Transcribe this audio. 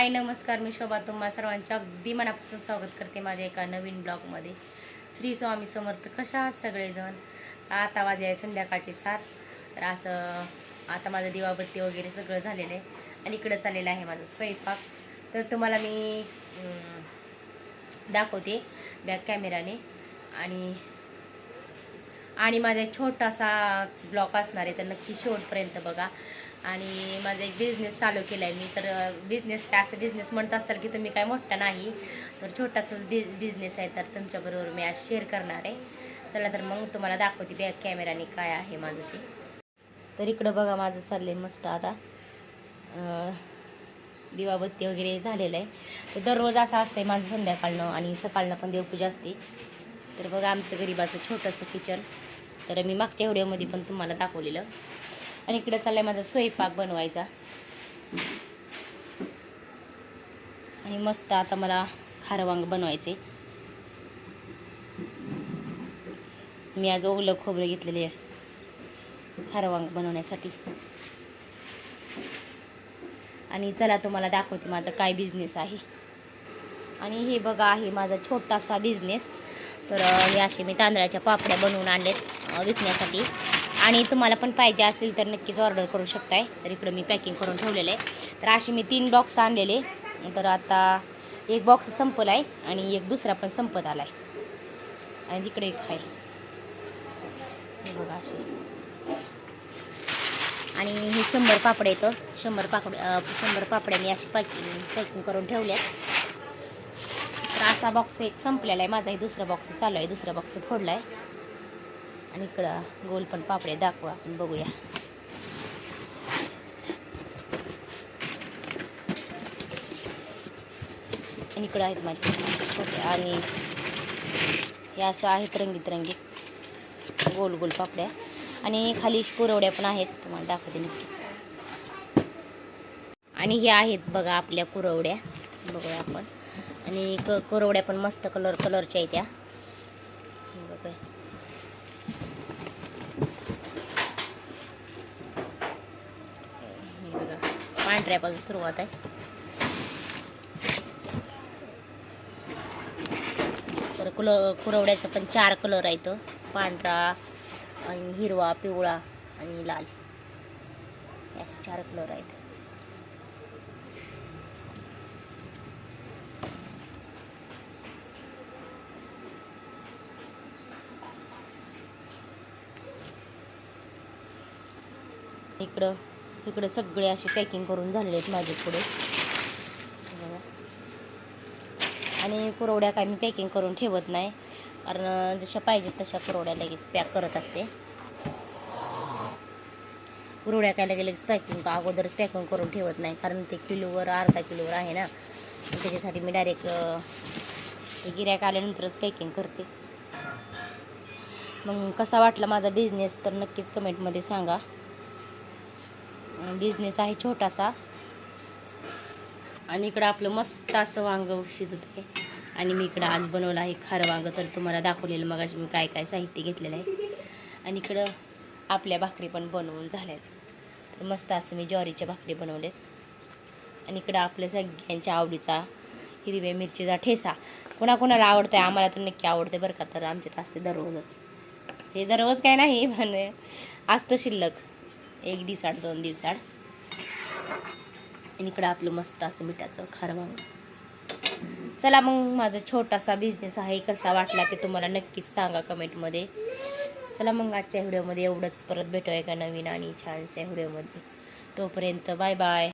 हाय नमस्कार. मी शोभा. तुम्हा सर्वांच्या अगदी मनापासून स्वागत करते माझ्या एका नवीन ब्लॉगमध्ये. श्री स्वामी समर्थ कशा आहात सगळेजण? आता माझे आहे संध्याकाळचे सात. तर असं आता माझं दिवाबत्ती वगैरे सगळं झालेलं आहे. आणि इकडं चाललेलं आहे माझं स्वयंपाक. तर तुम्हाला मी दाखवते बॅक कॅमेराने. आणि आणि माझा एक छोटासा ब्लॉग असणार आहे. तर नक्की शेवटपर्यंत बघा. आणि माझा एक बिझनेस चालू केला आहे मी. तर बिझनेस काय असं बिझनेस म्हणत असाल की तुम्ही काय मोठा नाही तर छोटासा बिज बिझनेस आहे. तर तुमच्याबरोबर मी आज शेअर करणार आहे. चला तर मग तुम्हाला दाखवते बॅक कॅमेराने काय आहे माझं ते. तर इकडं बघा माझं चाललंय मस्त आता. दिवाबत्ती वगैरे झालेलं आहे. तर दररोज असं असतंय माझं संध्याकाळनं आणि सकाळनं पण देवपूजा असते. तर बघा आमचं गरीबाचं छोटंसं किचन. तर मी मागच्या व्हिडिओमध्ये पण तुम्हाला दाखवलेलं. आणि इकडे चाललाय माझा स्वयंपाक बनवायचा. आणि मस्त आता मला खारवांग बनवायचे. मी आज ओलं खोबरं घेतलेले आहे. खारवांग बनवण्यासाठी. आणि चला तुम्हाला दाखवते माझा काय बिझनेस आहे. आणि हे बघा आहे माझा छोटासा बिझनेस तर हे असे मी तांदळाच्या पापड्या बनवून आणलेत विकण्यासाठी. आणि तुम्हाला पण पाहिजे असेल तर नक्कीच ऑर्डर करू शकताय. तर इकडं मी पॅकिंग करून ठेवलेलं आहे. तर असे मी तीन बॉक्स आणलेले. तर आता एक बॉक्स संपला आहे आणि एक दुसरा पण संपत आला आहे आणि तिकडे एक आहे. बघा असे आणि हे शंभर पापड्या येतं हो. शंभर पापड शंभर पापड्या मी अशी पॅकिंग पॅकिंग करून ठेवल्यात तर असा बॉक्स एक संपलेला आहे. माझा हे दुसरा बॉक्स चालू आहे. दुसरा बॉक्स फोडला आहे आणि इकडं गोल पण पापडे दाखवा. आपण बघूया. आणि इकडं आहेत माझे. छोटे आणि हे असं आहेत रंगीत रंगीत गोल गोल पापड्या. आणि खाली कुरवड्या पण आहेत. तुम्हाला दाखवते नक्कीच आणि हे आहेत बघा आपल्या कुरवड्या बघूया आपण. आणि क कुरवड्या पण मस्त कलर कलरच्या आहेत त्या हे बघा हे बघा पांढऱ्यापासून सुरुवात आहे. तर कुल कुरवड्याचं पण चार कलर आहेत. पांढरा आणि हिरवा पिवळा आणि लाल. असे चार कलर आहेत. इकडं इकडे सगळे असे पॅकिंग करून झालेले आहेत माझे पुढे. आणि कुरवड्या काय मी पॅकिंग करून ठेवत नाही. कारण जशा पाहिजेत तशा कुरवड्या लगेच पॅक करत असते. कुरवड्या काय लगेच लगेच पॅकिंग अगोदरच पॅकिंग करून ठेवत नाही. कारण ते किलोवर अर्धा किलोवर आहे ना. त्याच्यासाठी मी डायरेक्ट गिऱ्हाईक आल्यानंतरच पॅकिंग करते. मग कसा वाटला माझा बिझनेस तर नक्कीच कमेंटमध्ये सांगा. बिझनेस आहे छोटासा. आणि इकडं आपलं मस्त असं वांग शिजत आहे. आणि मी इकडं आज बनवलं आहे खारं वांग तर तुम्हाला दाखवलेलं मग मी काय काय साहित्य घेतलेलं आहे. आणि इकडं आपल्या भाकरी पण बनवून झाल्या तर मस्त असं मी ज्वारीच्या भाकरी बनवलेत आणि इकडं आपल्या सगळ्यांच्या आवडीचा हिरव्या मिरचीचा ठेसा. कोणाकोणाला आवडतं आहे आम्हाला तर नक्की आवडते बरं का तर आमच्यात असते दररोजच. ते दररोज काय नाही पण असतं शिल्लक. एक दिवसाड दोन दिवसाड आणि इकडं आपलं मस्त असं मिठाचं खारं चला मग माझा छोटासा बिझनेस आहे कसा वाटला ते तुम्हाला नक्कीच सांगा कमेंटमध्ये चला मग आजच्या व्हिडिओमध्ये एवढंच. परत भेटूया का नवीन आणि छानशा व्हिडिओमध्ये तोपर्यंत बाय बाय